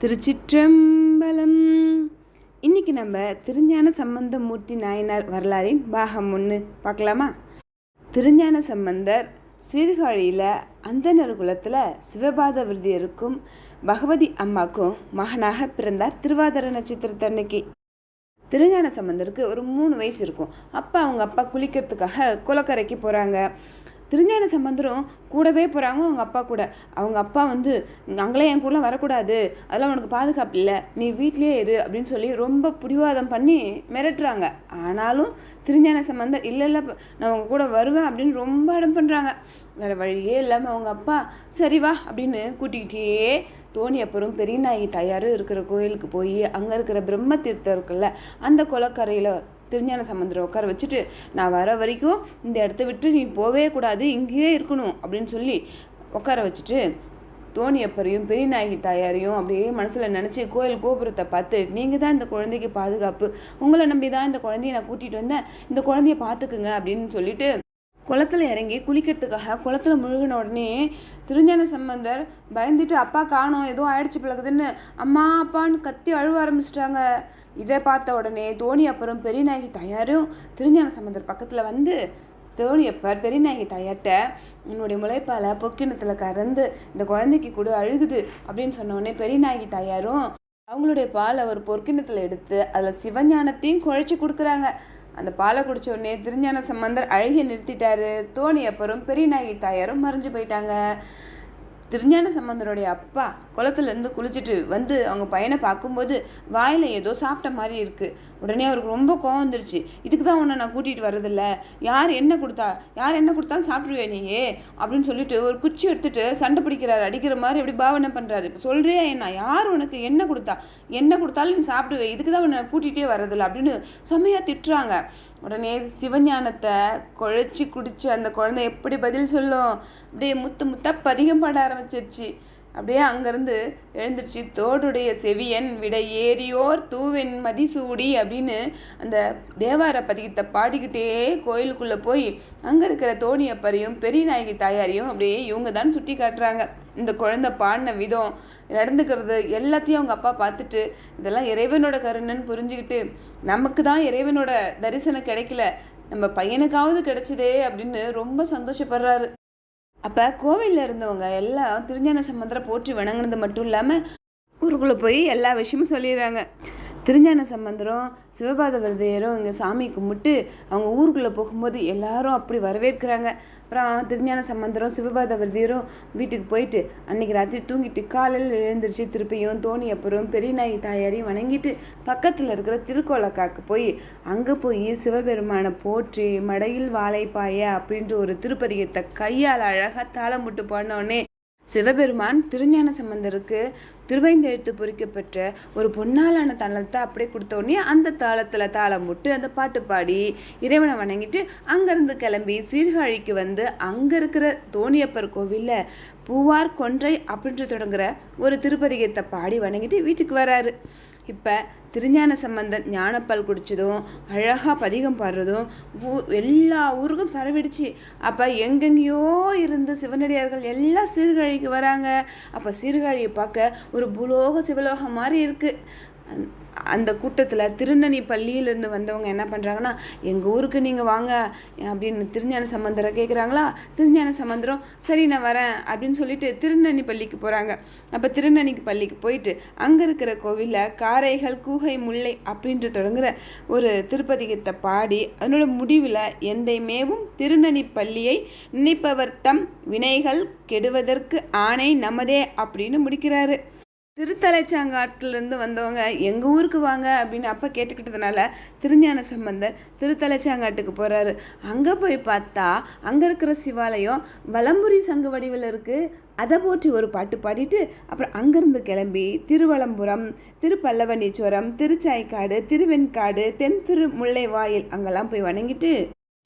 திருச்சிற்றம்பலம். இன்னைக்கு நம்ம திருஞான சம்பந்தமூர்த்தி நாயனார் வரலாறின் பாகம் ஒன்று பார்க்கலாமா? திருஞான சம்பந்தர் சீர்காழியில் அந்தனர் குலத்தில் சிவபாத விருதியருக்கும் பகவதி அம்மாக்கும் மகனாக பிறந்தார் திருவாதிர நட்சத்திரத்தன்னைக்கு திருஞான சம்பந்தருக்கு ஒரு மூணு வயசு இருக்கும். அப்போ அவங்க அப்பா குளிக்கிறதுக்காக குளக்கரைக்கு போகிறாங்க திருஞான சம்பந்தரும் கூடவே போகிறாங்க அவங்க அப்பா கூட. அவங்க அப்பா வந்து அங்களே என் கூடலாம் வரக்கூடாது. அதெல்லாம் உனக்கு பாதுகாப்பு இல்லை. நீ வீட்லேயே இரு அப்படின்னு சொல்லி ரொம்ப பிடிவாதம் பண்ணி மிரட்டுறாங்க. ஆனாலும் திருஞான சம்பந்தர் இல்லை இல்லை நான் அவங்க கூட வருவேன் அப்படின்னு ரொம்ப அடம் பண்ணுறாங்க வேறு வழியே இல்லாமல் அவங்க அப்பா சரி வா அப்படின்னு கூட்டிக்கிட்டே தோணி அப்புறம் பெரியநாயகி தயாரும் இருக்கிற கோயிலுக்கு போய் அங்கே இருக்கிற பிரம்ம தீர்த்தம் இருக்குல்ல அந்த குளக்கரையில் திருஞான சம்பந்தரை உட்கார வச்சுட்டு நான் வர வரைக்கும் இந்த இடத்த விட்டு நீ போவே கூடாது இங்கேயே இருக்கணும் அப்படின்னு சொல்லி உட்கார வச்சுட்டு தோணியப்பரையும் பெரியநாயகி தாயாரையும் அப்படியே மனசில் நினச்சி கோயில் கோபுரத்தை பார்த்து நீங்கள் தான் இந்த குழந்தைக்கு பாதுகாப்பு. உங்களை நம்பி தான் இந்த குழந்தைய நான் கூட்டிகிட்டு வந்தேன். இந்த குழந்தைய பார்த்துக்குங்க அப்படின்னு சொல்லிட்டு குளத்துல இறங்கி குளிக்கிறதுக்காக குளத்துல முழுகின உடனே திருஞான சம்பந்தர் பயந்துட்டு அப்பா காணோம். ஏதோ ஆயிடுச்சு பிளக்குதுன்னு அம்மா அப்பான்னு கத்தி அழுவ ஆரம்பிச்சிட்டாங்க. இதை பார்த்த உடனே தோனி அப்புறம் பெரியநாயகி தயாரும் திருஞான சம்பந்தர் பக்கத்தில் வந்து தோணியப்பர் பெரியநாயகி தாயார்கிட்ட உன்னுடைய முளைப்பால் பொக்கிணத்தில் கறந்து இந்த குழந்தைக்கு கூட அழுகுது அப்படின்னு சொன்ன உடனே பெரியநாயகி தாயாரும் அவங்களுடைய பாலை ஒரு பொற்கிணத்தில் எடுத்து அதில் சிவஞானத்தையும் குழைச்சி கொடுக்குறாங்க. அந்த பாலை குடித்த உடனே திருஞான சம்பந்தர் அழுகிய நிறுத்திட்டாரு. தோணி அப்புறம் பெரியநாயகி தாயாரும் மறைஞ்சு போயிட்டாங்க. திருஞான சம்பந்தருடைய அப்பா குளத்துலேருந்து குளிச்சுட்டு வந்து அவங்க பையனை பார்க்கும்போது வாயில் ஏதோ சாப்பிட்ட மாதிரி இருக்குது உடனே அவருக்கு ரொம்ப கோவம் வந்துருச்சு. இதுக்கு தான் உன்னை நான் கூட்டிகிட்டு வரதில்ல யார் என்ன கொடுத்தா யார் என்ன கொடுத்தாலும் சாப்பிடுவே நீயே? அப்படின்னு சொல்லிட்டு ஒரு குச்சி எடுத்துட்டு சண்டை பிடிக்கிறாரு. அடிக்கிற மாதிரி எப்படி பாவனை பண்ணுறாரு இப்போ சொல்கிறியா என்ன? யார் உனக்கு என்ன கொடுத்தா? என்ன கொடுத்தாலும் நீ சாப்பிடுவே இதுக்கு தான் உன்னை கூட்டிகிட்டே வரதில்ல அப்படின்னு செம்மையாக திட்டுறாங்க. உடனே சிவஞானத்தை குழைச்சி குடிச்சு அந்த குழந்தை எப்படி பதில் சொல்லும்? அப்படியே முத்து முத்தா பதிகம் பாட ஆரம்பிச்சிருச்சு. அப்படியே அங்கேருந்து எழுந்திருச்சு தோடுடைய செவியன் விட ஏறியோர் தூவென் மதிசூடி அப்படின்னு அந்த தேவார பதிகத்தை பாடிக்கிட்டே கோயிலுக்குள்ளே போய் அங்கே இருக்கிற தோணியப்பரையும் பெரியநாயகி தாயாரையும் அப்படியே இவங்க தான் சுட்டி காட்டுறாங்க. இந்த குழந்தை பாடின விதம் நடந்துக்கிறது எல்லாத்தையும் அவங்க அப்பா பார்த்துட்டு இதெல்லாம் இறைவனோட கருணன்னு புரிஞ்சுக்கிட்டு நமக்கு தான் இறைவனோட தரிசனம் கிடைக்கல நம்ம பையனுக்காவது கிடைச்சதே அப்படின்னு ரொம்ப சந்தோஷப்படுறாரு. அப்போ கோவிலில் இருந்தவங்க எல்லாம் திருஞான சம்பந்தரை போற்றி வணங்கினது மட்டும் இல்லாமல் ஊருக்குள்ளே போய் எல்லா விஷயமும் சொல்லிடுறாங்க. திருஞான சம்பந்தரும் சிவபாத விரதையரும் இங்கே சாமி கும்பிட்டு அவங்க ஊருக்குள்ளே போகும்போது எல்லாரும் அப்படி வரவேற்கிறாங்க. அப்புறம் திருஞான சம்பந்தரும் சிவபாத விரதியரும் வீட்டுக்கு போயிட்டு அன்னைக்கு ராத்திரி தூங்கிட்டு காலையில் எழுந்திரிச்சு திருப்பியும் தோணி அப்புறம் நாய் தாயாரையும் வணங்கிட்டு பக்கத்தில் இருக்கிற திருக்கோலக்காக்கு போய் அங்கே போய் சிவபெருமானை போற்றி மடையில் வாழைப்பாய அப்படின்ற ஒரு திருப்பதியத்தை கையால் அழகாக தாளம் முட்டு பாடினோடனே சிவபெருமான் திருஞான சம்பந்தருக்கு திருவைந்தெழுத்து பொறிக்கப்பெற்ற ஒரு பொன்னாலான தாளத்தை அப்படியே கொடுத்தோடனே அந்த தாளத்தில் தாளம் விட்டு அந்த பாட்டு பாடி இறைவனை வணங்கிட்டு அங்கேருந்து கிளம்பி சீர்காழிக்கு வந்து அங்கே இருக்கிற தோணியப்பர் கோவிலில் பூவார் கொன்றை அப்படின்ட்டு தொடங்குற ஒரு திருப்பதிகத்தை பாடி வணங்கிட்டு வீட்டுக்கு வராரு. இப்போ திருஞான சம்பந்தன் ஞானப்பால் குடித்ததும் அழகாக பதிகம் பாடுறதும் ஊ எல்லா ஊருக்கும் பரவிடுச்சு. அப்போ எங்கெங்கேயோ இருந்து சிவனடியார்கள் எல்லாம் சீர்காழிக்கு வராங்க. அப்போ சீர்காழியை பார்க்க ஒரு புலோக சிவலோகம் மாதிரி இருக்குது அந்த கூட்டத்தில் திருநனி பள்ளியிலேருந்து வந்தவங்க என்ன பண்ணுறாங்கன்னா எங்கள் ஊருக்கு நீங்கள் வாங்க அப்படின்னு திருஞான சம்பந்தரை கேட்குறாங்களா திருஞான சம்பந்தரம் சரி நான் வரேன் அப்படின்னு சொல்லிட்டு திருநனி பள்ளிக்கு போகிறாங்க அப்போ திருநனிக்கு பள்ளிக்கு போயிட்டு அங்கே இருக்கிற கோவிலில் காரைகள் கூகை முல்லை அப்படின்ட்டு தொடங்குற ஒரு திருப்பதிகத்தை பாடி அதனோட முடிவில் எந்தை மேவும் திருநனி பள்ளியை நினைப்பவர் தம் வினைகள் கெடுவதற்கு ஆணை நமதே அப்படின்னு முடிக்கிறாரு. திருத்தலைச்சாங்காட்டிலேருந்து வந்தவங்க எங்கள் ஊருக்கு வாங்க அப்படின்னு அப்பா கேட்டுக்கிட்டதுனால திருஞான சம்பந்தர் திருத்தலைச்சாங்காட்டுக்கு போகிறாரு அங்கே போய் பார்த்தா அங்கே இருக்கிற சிவாலயம் வலம்புரி சங்கு வடிவில் இருக்குது அதை போற்றி ஒரு பாட்டு பாடிட்டு அப்புறம் அங்கேருந்து கிளம்பி திருவலம்புரம் திருப்பல்லவனீஸ்வரம் திருச்சாய்க்காடு திருவெண்காடு தென் திரு முல்லைவாயில் அங்கெல்லாம் போய் வணங்கிட்டு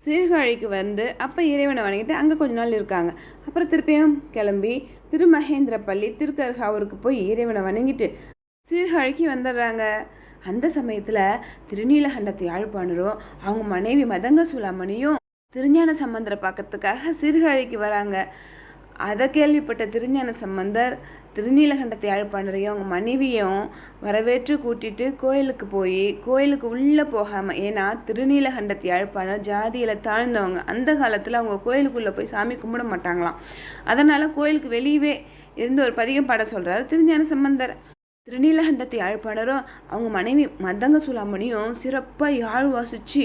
சீர்காழிக்கு வந்து அப்போ இறைவனை வணங்கிட்டு அங்கே கொஞ்ச நாள் இருக்காங்க. அப்புறம் திருப்பியும் கிளம்பி திருமகேந்திரப்பள்ளி திருக்கர்காவூருக்கு போய் இறைவனை வணங்கிட்டு சீர்காழிக்கு வந்துடுறாங்க. அந்த சமயத்தில் திருநீலகண்டத்தை யாழ்ப்பாணரும் அவங்க மனைவி மதங்க சுலாமணியும் திருஞான சம்பந்தரை பார்க்கறதுக்காக சீர்காழிக்கு வராங்க. அதை கேள்விப்பட்ட திருஞான சம்பந்தர் திருநீலகண்டத்தை யாழ்ப்பாணரையும் அவங்க மனைவியும் வரவேற்று கூட்டிட்டு கோயிலுக்கு போய் கோயிலுக்கு உள்ளே போகாமல் ஏன்னா திருநீலகண்டத்தை யாழ்ப்பாணர் ஜாதியில் தாழ்ந்தவங்க அந்த காலத்தில் அவங்க கோயிலுக்குள்ளே போய் சாமி கும்பிட மாட்டாங்களாம். அதனால் கோயிலுக்கு வெளியவே இருந்து ஒரு பதிகம் பாட சொல்கிறார் திருஞான சம்பந்தர். திருநீலகண்டத்தை யாழ்ப்பாணரும் அவங்க மனைவி மதங்க சுலாமணியும் சிறப்பாக யாழ் வாசித்து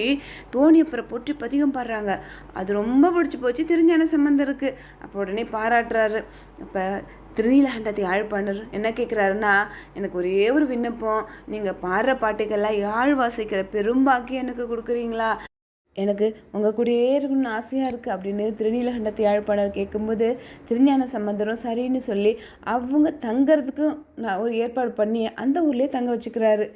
தோணியப்பரை போட்டு பதிகம் பாடுறாங்க. அது ரொம்ப பிடிச்சி போச்சு. திருஞான சம்பந்தருக்கு. அப்போ உடனே பாராட்டுறாரு. அப்போ திருநீலகண்டத்து யாழ்ப்பாணர் என்ன கேட்குறாருன்னா எனக்கு ஒரே ஒரு விண்ணப்பம். நீங்கள் பாடுற பாட்டுக்கெல்லாம் யாழ் வாசிக்கிற பெரும்பாக்கி எனக்கு கொடுக்குறீங்களா? எனக்கு உங்கள் கூடயே இருக்கணும்னு ஆசையாக இருக்குது அப்படின்னு திருநீலகண்டத்து யாழ்ப்பாணர் கேட்கும்போது திருஞான சம்பந்தரும் சரின்னு சொல்லி அவங்க தங்கிறதுக்கும் நான் ஒரு ஏற்பாடு பண்ணி அந்த ஊர்லேயே தங்க வச்சுக்கிறாரு.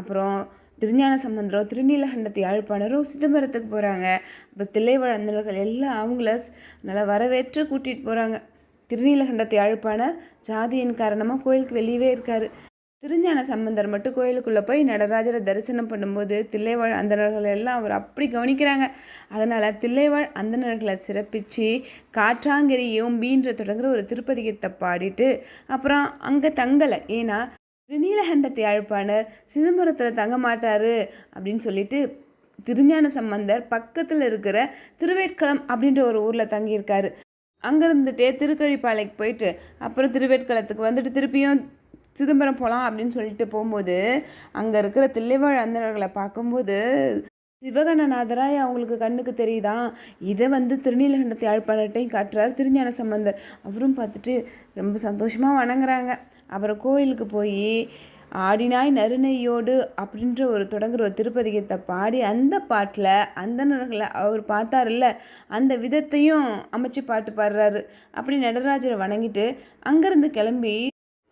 அப்புறம் திருஞான சம்பந்தரும் திருநீலகண்டத்து யாழ்ப்பாணரும் சிதம்பரத்துக்கு போகிறாங்க இப்போ தில்லைவழந்தர்கள் எல்லாம் அவங்கள நல்லா வரவேற்று கூட்டிகிட்டு போகிறாங்க திருநீலகண்டத்தை யாழ்ப்பாணர் ஜாதியின் காரணமாக கோயிலுக்கு வெளியவே இருக்கார். திருஞான சம்பந்தர் மட்டும் கோயிலுக்குள்ளே போய் நடராஜரை தரிசனம் பண்ணும்போது தில்லைவாழ் அந்தணர்கள் எல்லாம் அவர் அப்படி கவனிக்கிறாங்க. அதனால் தில்லைவாழ் அந்தணர்களை சிறப்பித்து காற்றாங்கரியும் யோம்பின்ற தொடங்குற ஒரு திருப்பதிகத்தை பாடிட்டு அப்புறம் அங்கே தங்கலை. ஏன்னா திருநீலகண்டத்தை அழைப்பானர் சிதம்பரத்தில் தங்க மாட்டார் அப்படின்னு சொல்லிட்டு திருஞான சம்பந்தர் பக்கத்தில் இருக்கிற திருவேட்களம் அப்படின்ற ஒரு ஊரில் தங்கியிருக்காரு. அங்கே திருக்கழிப்பாளைக்கு போயிட்டு அப்புறம் திருவேட்களத்துக்கு வந்துட்டு திருப்பியும் சிதம்பரம் போகலாம் அப்படின்னு சொல்லிட்டு போகும்போது அங்கே இருக்கிற தில்லைவாழ் அந்தனர்களை பார்க்கும்போது சிவகணநாதராய் அவங்களுக்கு கண்ணுக்கு தெரியுதா? இதை வந்து திருநீலகண்டத்தை யாழ்ப்பாணத்தையும் காட்டுறார் திருஞான சம்பந்தர். அவரும் பார்த்துட்டு ரொம்ப சந்தோஷமாக வணங்குறாங்க. அப்புறம் கோயிலுக்கு போய் ஆடினாய் நறுநெய்யோடு அப்படின்ற ஒரு தொடங்குற ஒரு திருப்பதிகத்தை பாடி அந்த பாட்டில் அந்தனர்களை அவர் பார்த்தாருல்ல அந்த விதத்தையும் அமைச்சு பாட்டு பாடுறாரு. அப்படி நடராஜரை வணங்கிட்டு அங்கேருந்து கிளம்பி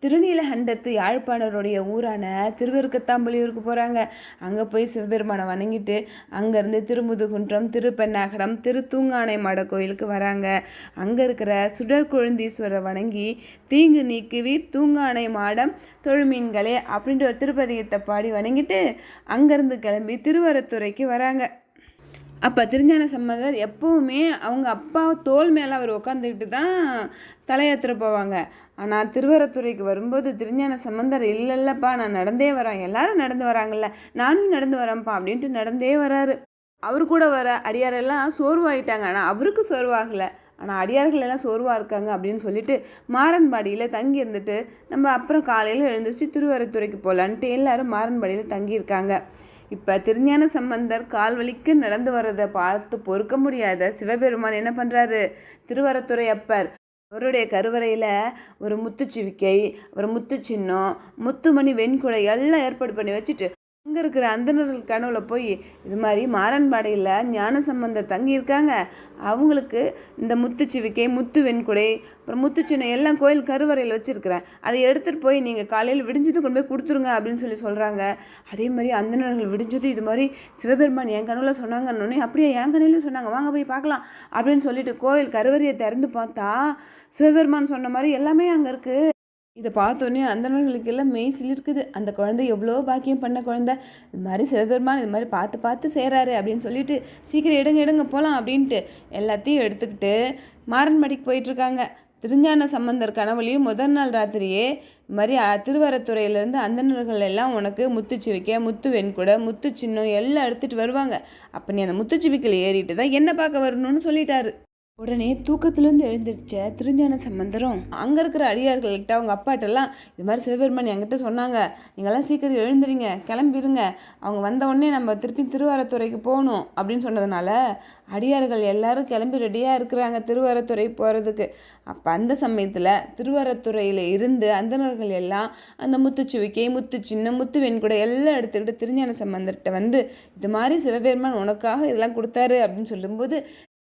திருநீலகண்டத்து யாழ்ப்பாணருடைய ஊரான திருவருக்கத்தாம்பலியூருக்கு போகிறாங்க அங்கே போய் சிவபெருமானை வணங்கிட்டு அங்கேருந்து திருமுதுகுன்றம் திருப்பெண்ணாகடம் திருத்தூங்கானை மாட கோயிலுக்கு வராங்க. அங்கே இருக்கிற சுடர் கொழுந்தீஸ்வரர் வணங்கி தீங்கு நீக்குவி தூங்கானை மாடம் தொழுமீன்களே அப்படின்ற ஒரு திருப்பதிகத்தை பாடி வணங்கிட்டு அங்கேருந்து கிளம்பி திருவரத்துறைக்கு வராங்க. அப்போ திருஞான சம்பந்தர் எப்போவுமே அவங்க அப்பா தோல் மேலே அவர் உட்காந்துக்கிட்டு தான் தலையாத்திர போவாங்க. ஆனால் திருவரத்துறைக்கு வரும்போது திருஞான சம்பந்தர் இல்லைல்லப்பா நான் நடந்தே வரேன். எல்லாரும் நடந்து வராங்கல்ல. நானும் நடந்து வரேன்ப்பா அப்படின்ட்டு நடந்தே வராரு. அவர் கூட வர அடியாரெல்லாம் சோர்வாயிட்டாங்க. ஆனால் அவருக்கு சோர்வாகலை. ஆனால் அடியார்கள் எல்லாம் சோர்வாக இருக்காங்க அப்படின்னு சொல்லிட்டு மாரன்பாடியில் தங்கி இருந்துட்டு நம்ம அப்புறம் காலையில் எழுந்திரிச்சு திருவரத்துறைக்கு போகலான்ட்டு எல்லோரும் மாரன்பாடியில் தங்கியிருக்காங்க இப்போ திருஞான சம்பந்தர் கால் வலிக்கு நடந்து வர்றதை பார்த்து பொறுக்க முடியாத சிவபெருமான் என்ன பண்ணுறாரு திருவரத்துறை அப்பர் அவருடைய கருவறையில் ஒரு முத்துச்சிவிக்கை ஒரு முத்து சின்னம் முத்துமணி வெண்குடை எல்லாம் ஏற்பாடு பண்ணி வச்சுட்டு அங்கே இருக்கிற அந்தனர்கள் கனவுல போய் இது மாதிரி மாறன்பாடையில் ஞான சம்பந்தர் தங்கியிருக்காங்க. அவங்களுக்கு இந்த முத்து சிவிக்கை முத்து வெண்குடை அப்புறம் முத்து சின்ன எல்லாம் கோயில் கருவறையில் வச்சுருக்கிறேன். அதை எடுத்துகிட்டு போய் நீங்கள் காலையில் விடிஞ்சது கொண்டு போய் கொடுத்துருங்க அப்படின்னு சொல்லி சொல்கிறாங்க அதே மாதிரி அந்தனர்கள் விடிஞ்சது இது மாதிரி சிவபெருமான் என் கனவுல சொன்னாங்கன்னு அப்படியே என் கனவுலையும் சொன்னாங்க. வாங்க போய் பார்க்கலாம் அப்படின்னு சொல்லிட்டு கோயில் கருவறையை திறந்து பார்த்தா சிவபெருமான் சொன்ன மாதிரி எல்லாமே அங்கே இருக்குது இதை பார்த்தோன்னே அந்தணர்களுக்கெல்லாம் மெய் சிலிருக்குது. அந்த குழந்தை எவ்வளோ பாக்கியம் பண்ண குழந்தை. இது மாதிரி சிவபெருமான் இது மாதிரி பார்த்து பார்த்து செய்கிறாரு அப்படின்னு சொல்லிட்டு சீக்கிரம் எடுங்க எடுங்க போகலாம் அப்படின்ட்டு எல்லாத்தையும் எடுத்துக்கிட்டு மாறன்மடிக்கு போயிட்டுருக்காங்க. திருஞான சம்பந்தர் கனவுலையும் முதல் நாள் ராத்திரியே இது மாதிரி திருவரத்துறையிலேருந்து அந்தணர்கள் எல்லாம் உனக்கு முத்துச்சிவிக்க முத்து வெண்குட முத்து சின்னம் எல்லாம் எடுத்துகிட்டு வருவாங்க. அப்போ நீ அந்த முத்துச்சிவிக்கையில் ஏறிட்டு தான் என்ன பார்க்க வரணும்னு சொல்லிட்டாரு. உடனே தூக்கத்துலேருந்து எழுந்திரிச்ச திருஞான சம்பந்தரும் அங்கே இருக்கிற அடியார்கள்கிட்ட அவங்க அப்பாட்டெல்லாம் இது மாதிரி சிவபெருமான் என்கிட்ட சொன்னாங்க. நீங்கள்லாம் சீக்கிரம் எழுந்துறீங்க கிளம்பிடுங்க அவங்க வந்த உடனே நம்ம திருப்பி திருவாரத்துறைக்கு போகணும். அப்படின்னு சொன்னதுனால அடியார்கள் எல்லாரும் கிளம்பி ரெடியாக இருக்கிறாங்க திருவாரத்துறை போகிறதுக்கு அப்போ அந்த சமயத்தில் திருவாரத்துறையில் இருந்து அந்தனர்கள் எல்லாம் அந்த முத்துச்சுவிக்கை முத்து சின்ன முத்து வெண்குடை எல்லாம் எடுத்துக்கிட்டு திருஞான சம்பந்தர்கிட்ட வந்து இது மாதிரி சிவபெருமான் உனக்காக இதெல்லாம் கொடுத்தாரு. அப்படின்னு சொல்லும்போது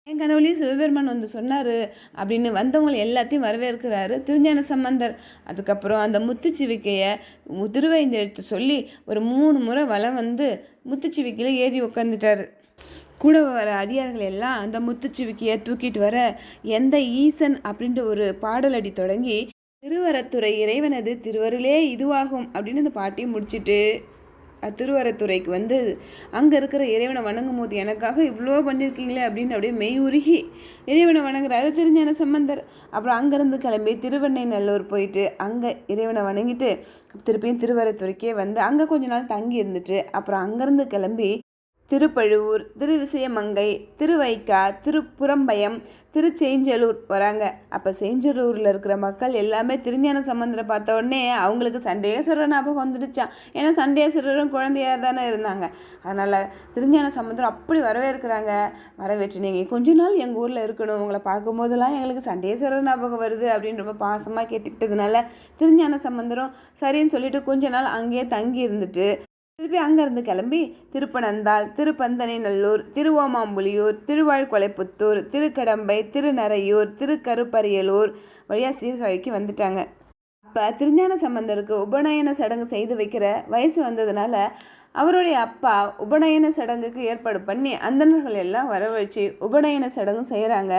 என் கனவுலையும் சிவபெருமான் வந்து சொன்னார் அப்படின்னு வந்தவங்களை எல்லாத்தையும் வரவேற்கிறாரு. திருஞான சம்பந்தர் அதுக்கப்புறம் அந்த முத்துச்சிவிக்கையை திருவைந்தெழுத்து சொல்லி ஒரு மூணு முறை வளம் வந்து முத்துச்சிவிக்கையில் ஏறி உட்காந்துட்டார் கூட வர அடியார்கள் எல்லாம் அந்த முத்துச்சிவிக்கையை தூக்கிட்டு வர எந்த ஈசன் அப்படின்ற ஒரு பாடலடி தொடங்கி திருவரத்துறை இறைவனது திருவருளே இதுவாகும் அப்படின்னு அந்த பாட்டியை முடிச்சிட்டு திருவரத்துறைக்கு வந்து அங்கே இருக்கிற இறைவனை வணங்கும் போது எனக்காக இவ்வளோ பண்ணியிருக்கீங்களே அப்படின்னு அப்படியே மெய் உருகி இறைவனை வணங்குறாரு. திருஞான சம்பந்தர்? அப்புறம் அங்கேருந்து கிளம்பி திருவெண்ணை நல்லூர் போயிட்டு அங்கே இறைவனை வணங்கிட்டு திருப்பியும் திருவரத்துறைக்கே வந்து அங்கே கொஞ்ச நாள் தங்கி இருந்துட்டு அப்புறம் அங்கேருந்து கிளம்பி திருப்பழுவூர் திருவிசயமங்கை திருவைக்கா திருப்புறம்பயம் திருச்செஞ்சலூர் வராங்க. அப்போ செஞ்சலூரில் இருக்கிற மக்கள் எல்லாமே திருஞான சம்பந்தரை பார்த்த உடனே அவங்களுக்கு சண்டேஸ்வரர் ஞாபகம் வந்துடுச்சான் ஏன்னா சண்டேஸ்வரரும் குழந்தையாக தானே இருந்தாங்க. அதனால் திருஞான சம்பந்தரம் அப்படி வரவேற்கிறாங்க. வரவேற்று நீங்கள் கொஞ்ச நாள் எங்கள் ஊரில் இருக்கணும். உங்களை பார்க்கும்போதெல்லாம் எங்களுக்கு சண்டேஸ்வரர் ஞாபகம் வருது அப்படின்னு ரொம்ப பாசமாக கேட்டுக்கிட்டதுனால திருஞான சம்பந்தரம் சரின்னு சொல்லிட்டு கொஞ்ச நாள் அங்கேயே தங்கி இருந்துட்டு திருப்பி அங்கேருந்து கிளம்பி திருப்பனந்தாள் திருப்பந்தனை நல்லூர் திருவோமாம்புலியூர் திருவாழ்கொலைப்புத்தூர் திருக்கடம்பை திருநரையூர் திருக்கருப்பரியலூர் வழியாக சீர்காழிக்கு வந்துட்டாங்க. அப்போ திருஞான சம்பந்தருக்கு உபநயன சடங்கு செய்து வைக்கிற வயசு வந்ததுனால அவருடைய அப்பா உபநயன சடங்குக்கு ஏற்பாடு பண்ணி அந்தணர்கள் எல்லாம் வரவழைச்சு உபநயன சடங்கு செய்கிறாங்க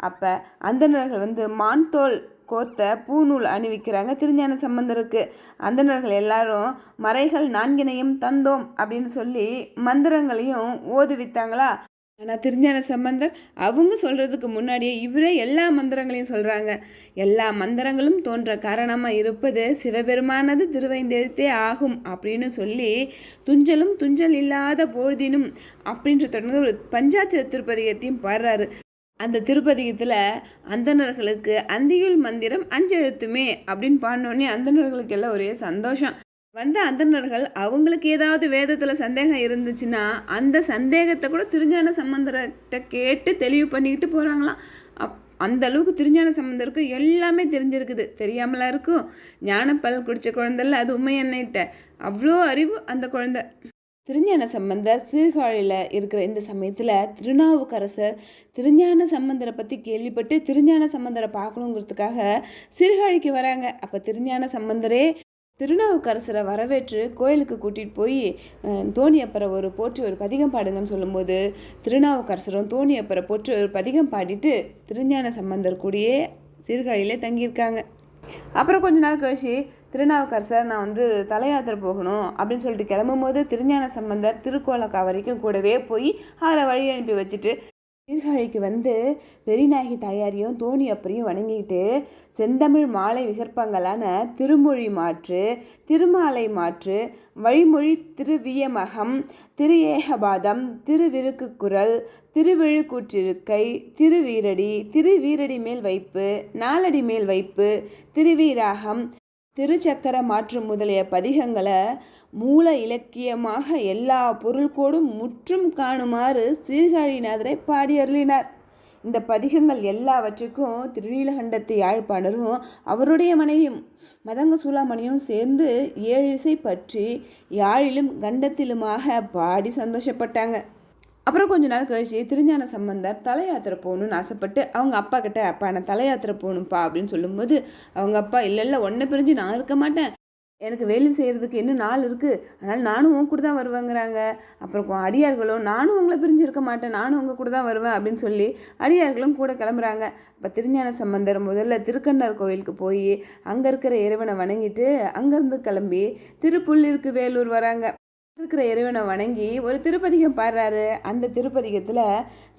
அப்போ அந்தணர்கள் வந்து மான்தோல் கோர்த்த பூநூல் அணிவிக்கிறாங்க திருஞான சம்பந்தருக்கு. அந்தணர்கள் எல்லாரும் மறைகள் நான்கினையும் தந்தோம் அப்படின்னு சொல்லி மந்திரங்களையும் ஓதுவித்தாங்களா? ஆனால் திருஞான சம்பந்தர் அவங்க சொல்கிறதுக்கு முன்னாடியே இவரே எல்லா மந்திரங்களையும் சொல்கிறாங்க எல்லா மந்திரங்களும் தோன்ற காரணமாக இருப்பது சிவபெருமானது திருவைந்தெழுத்தே ஆகும் அப்படின்னு சொல்லி துஞ்சலும் துஞ்சல் இல்லாத பொழுதினும் அப்படின்ற தொடர்ந்து ஒரு பஞ்சாட்சர திருப்பதிகத்தையும் பாடுறாரு. அந்த திருப்பதிகத்தில் அந்தணர்களுக்கு அந்தியுள் மந்திரம் அஞ்செழுத்துமே அப்படின்னு பாடினோடனே அந்தணர்களுக்கு எல்லாம் ஒரே சந்தோஷம். வந்த அந்தணர்கள் அவங்களுக்கு ஏதாவது வேதத்தில் சந்தேகம் இருந்துச்சுன்னா அந்த சந்தேகத்தை கூட திருஞான சம்பந்தர்கிட்ட கேட்டு தெளிவு பண்ணிக்கிட்டு போகிறாங்களாம் அப் அந்த அளவுக்கு திருஞான சம்பந்தருக்கு எல்லாமே தெரிஞ்சிருக்குது. தெரியாமலா இருக்கும். ஞானப்பல் குடித்த குழந்தைல அது உண்மை என்னிட்ட அவ்வளோ அறிவு அந்த குழந்தை. திருஞான சம்பந்தர் சீர்காழியில் இருக்கிற இந்த சமயத்தில் திருநாவுக்கரசர் திருஞான சம்பந்தரை பற்றி கேள்விப்பட்டு திருஞான சம்பந்தரை பார்க்கணுங்கிறதுக்காக சீர்காழிக்கு வராங்க. அப்போ திருஞான சம்பந்தரே திருநாவுக்கரசரை வரவேற்று கோயிலுக்கு கூட்டிகிட்டு போய் தோணியப்பரை ஒரு போற்றி ஒரு பதிகம் பாடுங்கன்னு சொல்லும்போது திருநாவுக்கரசரும் தோணியப்பரை போற்றி ஒரு பதிகம் பாடிட்டு திருஞான சம்பந்தர் கூடயே சீர்காழியிலே தங்கியிருக்காங்க. அப்புறம் கொஞ்ச நாள் கழிச்சு திருநாவுக்கரசர் நான் வந்து தலையாத்திரை போகணும் அப்படின்னு சொல்லிட்டு கிளம்பும்போது திருஞான சம்பந்தர் திருக்கோலக்கா வரைக்கும் கூடவே போய் அவரை வழி அனுப்பி வச்சுட்டு சீர்காழிக்கு வந்து பெரியநாயகி தாயாரையும் தோணி அப்பரையும் வணங்கிட்டு செந்தமிழ் மாலை விகற்பங்களான திருமொழி மாற்று திருமாலை மாற்று வழிமொழி திருவியமகம் திரு ஏகபாதம் திருவிருக்கு குரல் திருவிழுக்கூற்றிருக்கை திருவீரடி திருவீரடி மேல் வைப்பு நாலடி மேல் வைப்பு திருவீராகம் திருச்சக்கர மாற்று முதலிய பதிகங்களை மூல இலக்கியமாக எல்லா பொருள்கோடும் முற்றும் காணுமாறு சீர்காழிநாதரை பாடி அருளினார். இந்த பதிகங்கள் எல்லாவற்றுக்கும் திருநீலகண்டத்து யாழ்ப்பாணரும் அவருடைய மனைவியும் மதங்க சூளாமணியும் சேர்ந்து ஏழு இசை பற்றி யாழிலும் கண்டத்திலுமாக பாடி சந்தோஷப்பட்டாங்க. அப்புறம் கொஞ்ச நாள் கழிச்சு திருஞான சம்பந்தர் தலையாத்திரை போகணும்னு ஆசைப்பட்டு அவங்க அப்பா கிட்ட அப்பா நான் தலையாத்திரை போகணும்ப்பா அப்படின்னு சொல்லும்போது அவங்க அப்பா இல்லை இல்லை ஒன்றை பிரிஞ்சு நான் இருக்க மாட்டேன். எனக்கு வேள்வி செய்கிறதுக்கு இன்னும் நாள் இருக்குது அதனால் நானும் உன் கூட தான் வருவேங்கிறாங்க. அப்புறம் அடியார்களும் நானும் உங்களை பிரிஞ்சு இருக்க மாட்டேன். நானும் உங்கள் கூட தான் வருவேன் அப்படின்னு சொல்லி அடியார்களும் கூட கிளம்புறாங்க. இப்போ திருஞான சம்பந்தர் முதல்ல திருக்கண்ணர் கோவிலுக்கு போய் அங்கே இருக்கிற இறைவனை வணங்கிட்டு அங்கேருந்து கிளம்பி திருப்புள்ளிருக்கு வேலூர் வராங்க. இருக்கிற இறைவனை வணங்கி ஒரு திருப்பதிகம் பாடுறாரு. அந்த திருப்பதிகத்தில்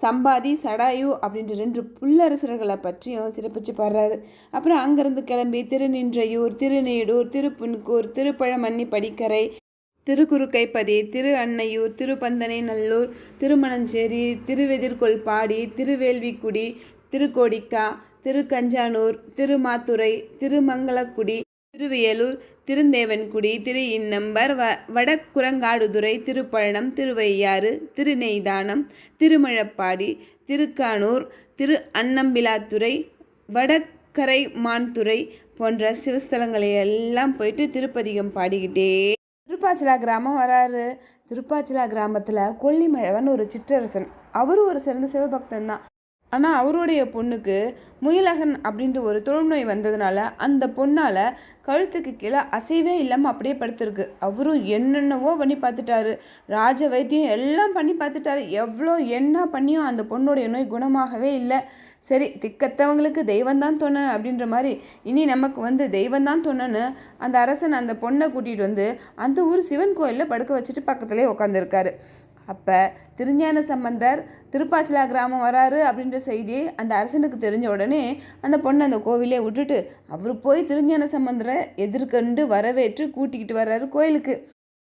சம்பாதி சடாயு அப்படின்ற ரெண்டு புல்லரசர்களை பற்றியும் சிறப்பிச்சு பாடுறாரு. அப்புறம் அங்கேருந்து கிளம்பி திருநின்றையூர் திருநீடூர் திருப்புன்கூர் திருப்பழமன்னி படிக்கரை திருக்குறுக்கைப்பதி திரு அன்னையூர் திருப்பந்தனை நல்லூர் திருமணஞ்சேரி திருவெதிர்கொள்பாடி திருவேல்விக்குடி திருக்கோடிக்கா திருக்கஞ்சானூர் திருமாத்துறை திருமங்கலக்குடி திருவியலூர் திருந்தேவன்குடி திரு இன்னம்பர் வ வடக்குரங்காடுதுறை திருப்பழனம் திருவையாறு திருநெய்தானம் திருமழப்பாடி திருக்கானூர் திரு அன்னம்பிலாத்துறை வடக்கரை மான்துறை போன்ற சிவஸ்தலங்களை எல்லாம் போயிட்டு திருப்பதிகம் பாடிக்கிட்டே. திருப்பாச்சிலா கிராமம் வராரு. திருப்பாச்சலா கிராமத்தில் கொல்லிமழவன் ஒரு சிற்றரசன். அவரும் ஒரு சிறந்த சிவபக்தன் தான் ஆனால் அவருடைய பொண்ணுக்கு முயலகன் அப்படின்ற ஒரு தொழுநோய் வந்ததுனால அந்த பொண்ணால் கழுத்துக்கு கீழே அசைவே இல்லாமல் அப்படியே படுத்திருக்கு. அவரும் என்னென்னவோ பண்ணி பார்த்துட்டாரு. ராஜ வைத்தியம் எல்லாம் பண்ணி பார்த்துட்டாரு. எவ்வளோ என்ன பண்ணியும் அந்த பொண்ணுடைய நோய் குணமாகவே இல்லை. சரி திக்கத்தவங்களுக்கு தெய்வந்தான் தொண்ணு அப்படின்ற மாதிரி இனி நமக்கு வந்து தெய்வந்தான் துணைன்னு அந்த அரசன் அந்த பொண்ணை கூட்டிகிட்டு வந்து அந்த ஊர் சிவன் கோயிலில் படுக்க வச்சுட்டு பக்கத்துலேயே உட்காந்துருக்காரு அப்போ திருஞான சம்பந்தர் திருப்பாச்சலா கிராமம் வராரு அப்படின்ற செய்தி அந்த அரசனுக்கு தெரிஞ்ச உடனே அந்த பொண்ணை அந்த கோவிலே விட்டுட்டு அவர் போய் திருஞான சம்பந்தரை எதிர்கண்டு வரவேற்று கூட்டிக்கிட்டு வர்றாரு கோயிலுக்கு.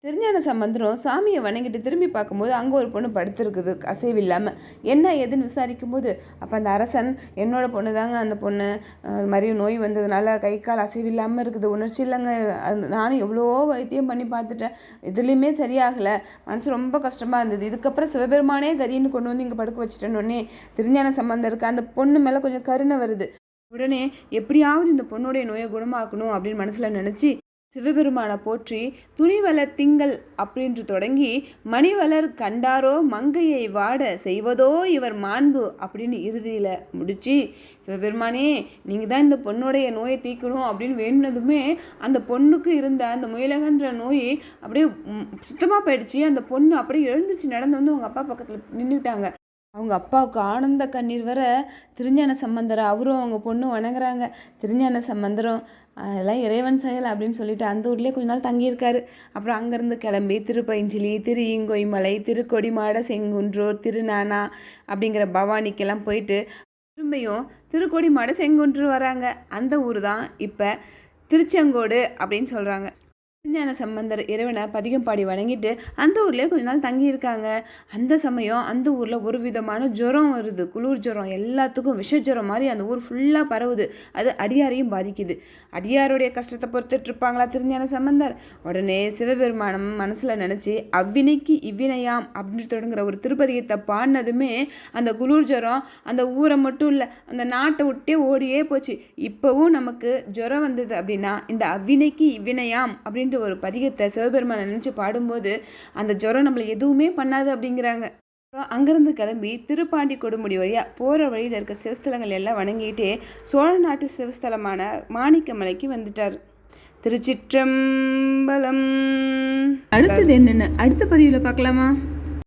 திருஞான சம்பந்தரும் சாமியை வணங்கிட்டு திரும்பி பார்க்கும்போது அங்கே ஒரு பொண்ணு படுத்திருக்குது அசைவில்லாமல் என்ன ஏதுன்னு விசாரிக்கும்போது அப்போ அந்த அரசன் என்னோட பொண்ணு தாங்க அந்த பொண்ணு. அது மாதிரி நோய் வந்ததுனால கை கால் அசைவில்லாமல் இருக்குது. உணர்ச்சி இல்லைங்க. அது நானும் எவ்வளோ வைத்தியம் பண்ணி பார்த்துட்டேன். இதுலேயுமே சரியாகலை. மனசு ரொம்ப கஷ்டமாக இருந்தது. இதுக்கப்புறம் சிவபெருமானே கதின்னு கொண்டு வந்து இங்கே படுக்க வச்சுட்டேன்னொடனே திருஞான சம்பந்தருக்கு அந்த பொண்ணு மேலே கொஞ்சம் கருணை வருது. உடனே எப்படியாவது இந்த பொண்ணுடைய நோயை குணமாக்கணும் அப்படின்னு மனசில் நினச்சி சிவபெருமானை போற்றி துணிவலர் திங்கள் அப்படின்று தொடங்கி மணிவலர் கண்டாரோ மங்கையை வாட செய்வதோ இவர் மாண்பு அப்படின்னு இறுதியில் முடிச்சு சிவபெருமானே நீங்கள் தான் இந்த பொண்ணுடைய நோயை தீர்க்கணும் அப்படின்னு வேணுனதுமே அந்த பொண்ணுக்கு இருந்த அந்த முயலகன்ற நோய் அப்படியே சுத்தமாக போயிடுச்சு. அந்த பொண்ணு அப்படியே எழுந்துச்சு நடந்து வந்து அவங்க அப்பா பக்கத்தில் நின்றுட்டாங்க அவங்க அப்பாவுக்கு ஆனந்த கண்ணீர் வர திருஞான சம்பந்தரை அவரும் அவங்க பொண்ணும் வணங்குறாங்க. திருஞான சம்பந்தரும் அதெல்லாம் இறைவன் செயல் அப்படின்னு சொல்லிட்டு அந்த ஊர்லேயே கொஞ்ச நாள் தங்கியிருக்காரு. அப்புறம் அங்கேருந்து கிளம்பி திருப்பைஞ்சிலி திரு ஈங்கொய்மலை திருக்கொடிமாட செங்குன்றூர் திருநானா அப்படிங்கிற பவானிக்கெல்லாம் போயிட்டு திரும்பியும் திருக்கொடிமாட செங்குன்றூர் வராங்க. அந்த ஊர் தான் இப்போ திருச்செங்கோடு அப்படின்னு சொல்கிறாங்க திருஞான சம்பந்தர் இறைவனை பதிகம் பாடி வணங்கிட்டு அந்த ஊர்லேயே கொஞ்ச நாள் தங்கியிருக்காங்க. அந்த சமயம் அந்த ஊரில் ஒரு விதமான ஜுரம் வருது. குளிர் ஜுரம் எல்லாத்துக்கும் விஷ ஜுரம் மாதிரி அந்த ஊர் ஃபுல்லாக பரவுது. அது அடியாரையும் பாதிக்குது. அடியாருடைய கஷ்டத்தை பொறுத்துட்டு இருப்பாங்களா திருஞான சம்பந்தர்? உடனே சிவபெருமானம் மனசில் நினச்சி அவ்வினைக்கு இவ்வினையாம் அப்படின்னு தொடங்குற ஒரு திருப்பதியத்தை பாடினதுமே அந்த குளிர் ஜுரம் அந்த ஊரை மட்டும் இல்லை அந்த நாட்டை விட்டே ஓடியே போச்சு. இப்போவும் நமக்கு ஜுரம் வந்தது அப்படின்னா இந்த அவ்வினைக்கு இவ்வினையாம் அப்படின்ற ஒரு பதிகத்தை சிவபெருமான் நினச்சி பாடும்போது அந்த ஜுரம் நம்மளை எதுவுமே பண்ணாது அப்படிங்கிறாங்க. அப்புறம் அங்கேருந்து கிளம்பி திருப்பாண்டி கொடுமுடி வழியாக போகிற வழியில் இருக்க சிவஸ்தலங்கள் எல்லாம் வணங்கிட்டே சோழ நாட்டு சிவஸ்தலமான மாணிக்கமலைக்கு வந்துட்டார். திருச்சிற்றம்பலம். அடுத்தது என்னென்ன? அடுத்த பதிவில் பார்க்கலாமா?